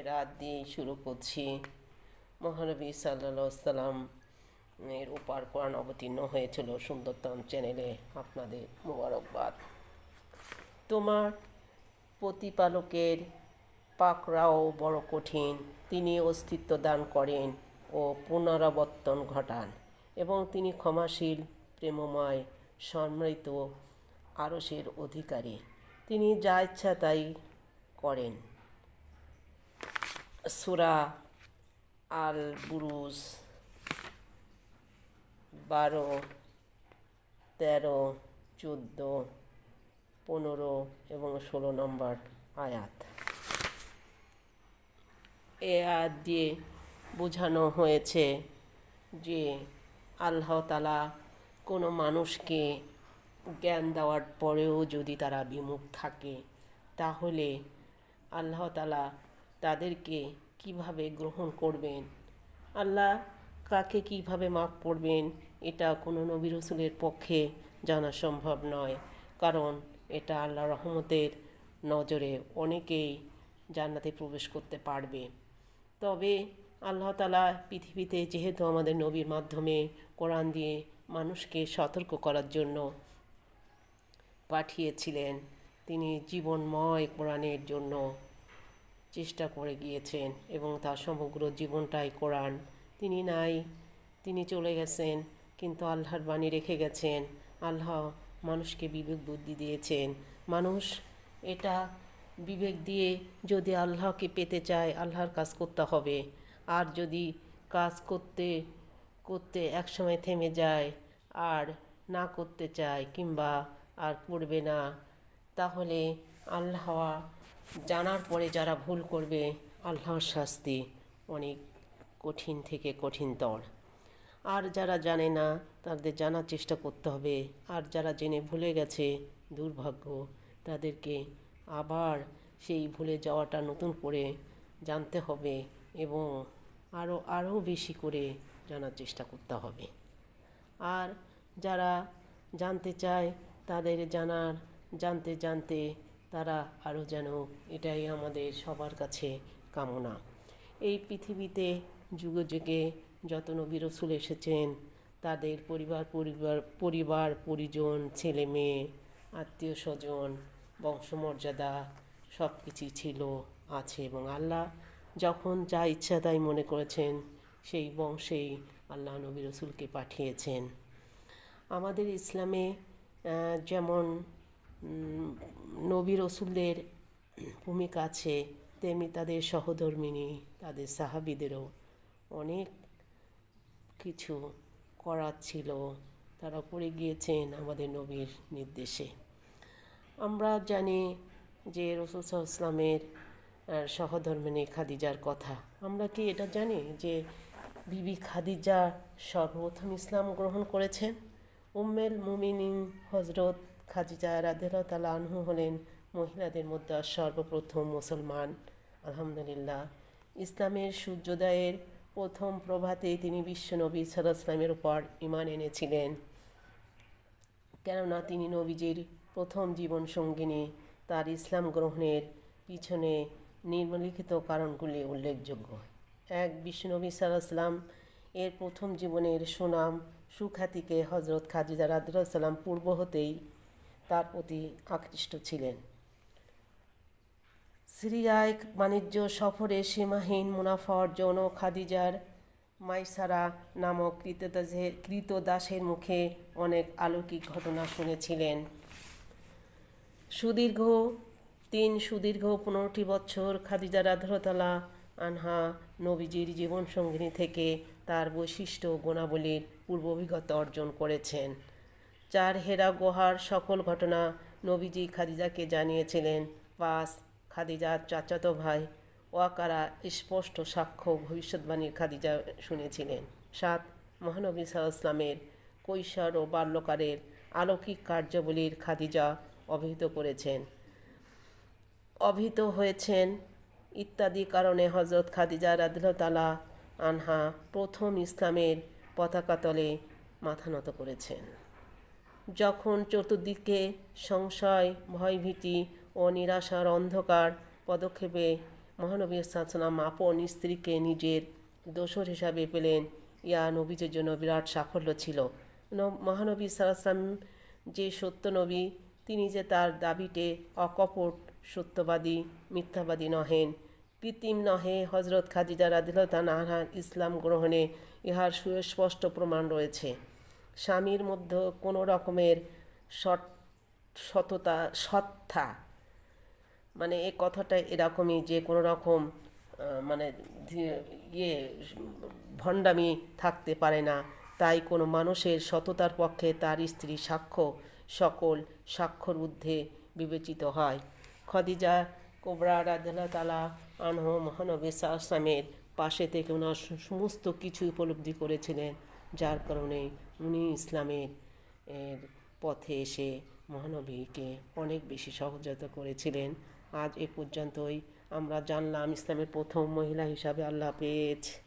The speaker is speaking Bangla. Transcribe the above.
রাত দিয়ে শুরু করছি। মহানবী সাল্লা সাল্লাম এর উপর কোরআন অবতীর্ণ হয়েছিল সুন্দরতম চ্যানেলে আপনাদের মোবারকবাদ। তোমার প্রতিপালকের পাকরাও বড় কঠিন, তিনি অস্তিত্ব দান করেন ও পুনরাবর্তন ঘটান এবং তিনি ক্ষমাশীল, প্রেমময় সম্মানিত আরসের অধিকারী। তিনি যা ইচ্ছা তাই করেন। সুরা আল বুরুজ বারো, তেরো, চোদ্দ, পনেরো এবং ষোলো নম্বর আয়াত। এ আয়াত দিয়ে বোঝানো হয়েছে যে আল্লাহ তালা কোনো মানুষকে জ্ঞান দেওয়ার পরেও যদি তারা বিমুখ থাকে, তাহলে আল্লাহ তালা তাদেরকে কীভাবে গ্রহণ করবেন? আল্লাহ কাকে কীভাবে মাফ করবেন? এটা কোনো নবী রসুলের পক্ষে জানা সম্ভব নয়। কারণ এটা আল্লাহ রহমতের নজরে অনেকেই জান্নাতে প্রবেশ করতে পারবে। তবে আল্লাহ তালা পৃথিবীতে যেহেতু আমাদের নবীর মাধ্যমে কোরআন দিয়ে মানুষকে সতর্ক করার জন্য পাঠিয়েছিলেন, তিনি জীবনময় কোরআনের জন্য চেষ্টা করে গিয়েছেন এবং তার সমগ্র জীবনটাই কোরআন। তিনি নাই, তিনি চলে গেছেন, কিন্তু আল্লাহর বাণী রেখে গেছেন। আল্লাহ মানুষকে বিবেক বুদ্ধি দিয়েছেন। মানুষ এটা বিবেক দিয়ে যদি আল্লাহকে পেতে চায়, আল্লাহর কাজ করতে হবে। আর যদি কাজ করতে করতে একসময় থেমে যায়, আর না করতে চায় কিংবা আর করবে না, তাহলে আল্লাহ জানার পরে যারা ভুল করবে, আল্লাহর শাস্তি অনেক কঠিন থেকে কঠিনতর আর যারা জানে না, তাদের জানার চেষ্টা করতে হবে। আর যারা জেনে ভুলে গেছে, দুর্ভাগ্য, তাদেরকে আবার সেই ভুলে যাওয়াটা নতুন করে জানতে হবে এবং আরও আরও বেশি করে জানার চেষ্টা করতে হবে। আর যারা জানতে চায়, তাদের জানার, জানতে জানতে তারা আরও যেন এটাই আমাদের সবার কাছে কামনা। এই পৃথিবীতে যুগে যুগে যত নবী রসুল এসেছেন, তাদের পরিবার পরিবার পরিবার, পরিজন, ছেলে মেয়ে, আত্মীয় স্বজন, বংশমর্যাদা সব কিছুই ছিল, আছে এবং আল্লাহ যখন যা ইচ্ছা তাই মনে করেছেন, সেই বংশেই আল্লাহ নবী রসুলকে পাঠিয়েছেন। আমাদের ইসলামে যেমন নবী রসুলদের ভূমিকা আছে, তেমনি তাদের সহধর্মিনী, তাদের সাহাবিদেরও অনেক কিছু করার ছিল। তারা করে গিয়েছেন আমাদের নবীর নির্দেশে। আমরা জানি যে রসুল ইসলামের সহধর্মিনী খাদিজার কথা। আমরা কি এটা জানি যে বিবি খাদিজা সর্বপ্রথম ইসলাম গ্রহণ করেছেন? উম্মেল মুমিনিন হজরত খাদিজা রাদেলা তালা আনহু হলেন মহিলাদের মধ্যে সর্বপ্রথম মুসলমান। আলহামদুলিল্লাহ। ইসলামের সূর্যোদয়ের প্রথম প্রভাতে তিনি বিশ্বনবী সাল্লামের উপর ইমান এনেছিলেন। কেননা তিনি নবীজির প্রথম জীবন সঙ্গিনী, তার ইসলাম গ্রহণের পিছনে নিম্নলিখিত কারণগুলি উল্লেখযোগ্য। এক, বিশ্বনবী সাল্লাম এর প্রথম জীবনের সুনাম, সুখ্যাতিকে হজরত খাদিজা রাদুল্লাহ পূর্ব হতেই তার প্রতি আকৃষ্ট ছিলেন। সিরিয়ায় বাণিজ্য সফরে সীমাহীন মুনাফা অর্জন ও খাদিজার মাইসারা নামক কৃতদাসের কৃতদাসের মুখে অনেক আলৌকিক ঘটনা শুনেছিলেন। সুদীর্ঘ, তিন সুদীর্ঘ পনেরোটি বছর খাদিজা রাধরতালা আনহা নবীজির জীবনসঙ্গিনী থেকে তার বৈশিষ্ট্য গুণাবলীর পূর্ব অভিজ্ঞতা অর্জন করেছেন। চার হেরা গুহার সকল ঘটনা নবীজি খাদিজাকে জানিয়েছিলেন। পাস খাদিজার চাচাতো ভাই ওয়াকারা স্পষ্ট সাক্ষ্য ভবিষ্যৎবাণীর খাদিজা শুনেছিলেন। সাত, মহানবী সাল্লামের কৈশোর ও বাল্যকারের আলৌকিক কার্যাবলীর খাদিজা অভিহিত করেছেন। অভিহিত হয়েছেন ইত্যাদি কারণে হজরত খাদিজা রাদিল্লাহ আনহা প্রথম ইসলামের পতাকাতলে মাথা নত করেছেন। যখন চতুর্দিকে সংশয়, ভয়ভীতি ও নিরাশার অন্ধকার পদক্ষেপে মহানবী সাল্লাম আপন স্ত্রীকে নিজের দোসর হিসাবে পেলেন ইয়া নবীজের জন্য বিরাট সাফল্য ছিল। মহানবী সাল্লাম যে সত্য নবী, তিনি যে তার দাবিতে অকপট, সত্যবাদী, মিথ্যাবাদী নহেন। কৃত্রিম নহে হজরত খাদিজা রাদিলতা নাহার ইসলাম গ্রহণে ইহার সুস্পষ্ট প্রমাণ রয়েছে। স্বামীর মধ্যে কোনো রকমের সৎ, সততা, সত্তা। মানে এই কথাটা এরকমই যে কোনো রকম মানে ইয়ে ভণ্ডামি থাকতে পারে না। তাই কোনো মানুষের সততার পক্ষে তার স্ত্রী সাক্ষ্য, সকল সাক্ষ্যর ঊর্ধ্বে বিবেচিত হয়। খদিজা কোবরা রাধনা তালা আনহ মহানবী সাহসামের পাশে থেকে ওনার সমস্ত কিছু উপলব্ধি করেছিলেন, যার কারণে উনি ইসলামের, এর পথে এসে মহানবীকে অনেক বেশি সহযোগিতা করেছিলেন। আজ এ পর্যন্তই। আমরা জানলাম ইসলামের প্রথম মহিলা হিসাবে আল্লাহ পেয়েছে